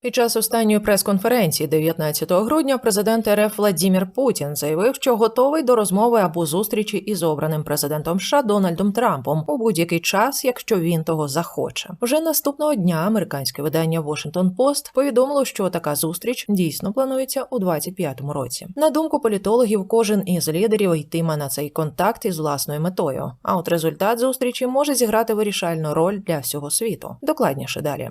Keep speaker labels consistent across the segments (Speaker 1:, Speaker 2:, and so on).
Speaker 1: Під час останньої прес-конференції 19 грудня президент РФ Владімір Путін заявив, що готовий до розмови або зустрічі із обраним президентом США Дональдом Трампом у будь-який час, якщо він того захоче. Вже наступного дня американське видання Washington Post повідомило, що така зустріч дійсно планується у 25-му році. На думку політологів, кожен із лідерів йтиме на цей контакт із власною метою. А от результат зустрічі може зіграти вирішальну роль для всього світу. Докладніше далі.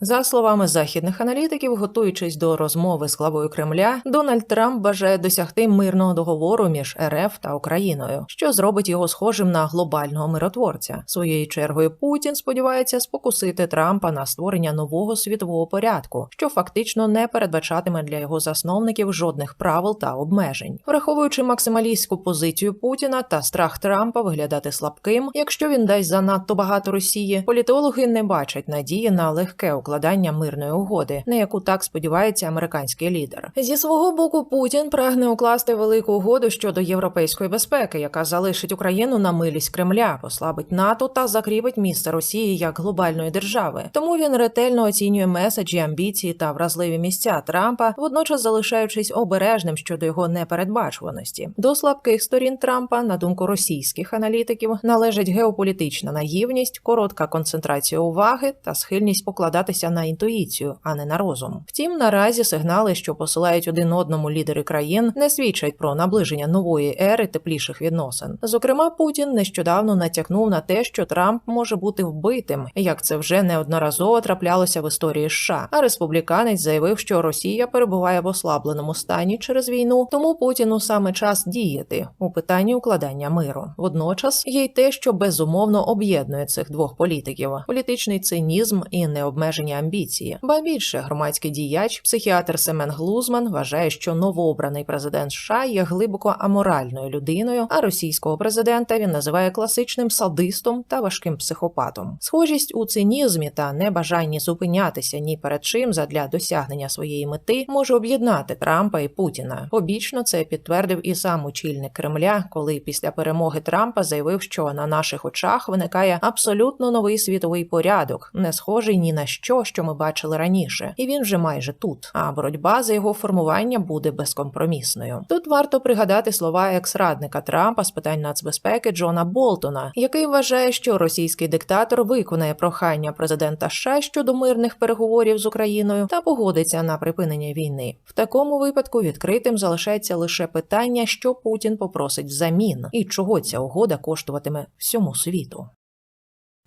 Speaker 1: За словами західних аналітиків, готуючись до розмови з главою Кремля, Дональд Трамп бажає досягти мирного договору між РФ та Україною, що зробить його схожим на глобального миротворця. Своєю чергою Путін сподівається спокусити Трампа на створення нового світового порядку, що фактично не передбачатиме для його засновників жодних правил та обмежень, враховуючи максималістську позицію Путіна та страх Трампа виглядати слабким, якщо він дасть занадто багато Росії, політологи не бачать надії на легке укладання мирної угоди, на яку так сподівається американський лідер. Зі свого боку, Путін прагне укласти велику угоду щодо європейської безпеки, яка залишить Україну на милість Кремля, послабить НАТО та закріпить місце Росії як глобальної держави. Тому він ретельно оцінює меседжі, амбіції та вразливі місця Трампа, водночас залишаючись обережним щодо його непередбачуваності. До слабких сторін Трампа, на думку російських аналітиків, належать геополітична наївність, коротка концентрація уваги та схильність покладатися на інтуїцію, а не на розум. Втім, наразі сигнали, що посилають один одному лідери країн, не свідчать про наближення нової ери тепліших відносин. Зокрема, Путін нещодавно натякнув на те, що Трамп може бути вбитим, як це вже неодноразово траплялося в історії США. А республіканець заявив, що Росія перебуває в ослабленому стані через війну, тому Путіну саме час діяти у питанні укладання миру. Водночас є й те, що безумовно об'єднує цих двох політиків: політичний цинізм і необмежені амбіції. Ба більше громадський діяч, психіатр Семен Глузман вважає, що новообраний президент США є глибоко аморальною людиною, а російського президента він називає класичним садистом та важким психопатом. Схожість у цинізмі та небажанні зупинятися ні перед чим задля досягнення своєї мети може об'єднати Трампа і Путіна. Побічно це підтвердив і сам очільник Кремля, коли після перемоги Трампа заявив, що на наших очах виникає абсолютно новий світовий порядок, не схожий ні на що, що ми бачили раніше, і він вже майже тут. А боротьба за його формування буде безкомпромісною. Тут варто пригадати слова екс-радника Трампа з питань нацбезпеки Джона Болтона, який вважає, що російський диктатор виконає прохання президента США щодо мирних переговорів з Україною та погодиться на припинення війни. В такому випадку відкритим залишається лише питання, що Путін попросить взамін, і чого ця угода коштуватиме всьому світу.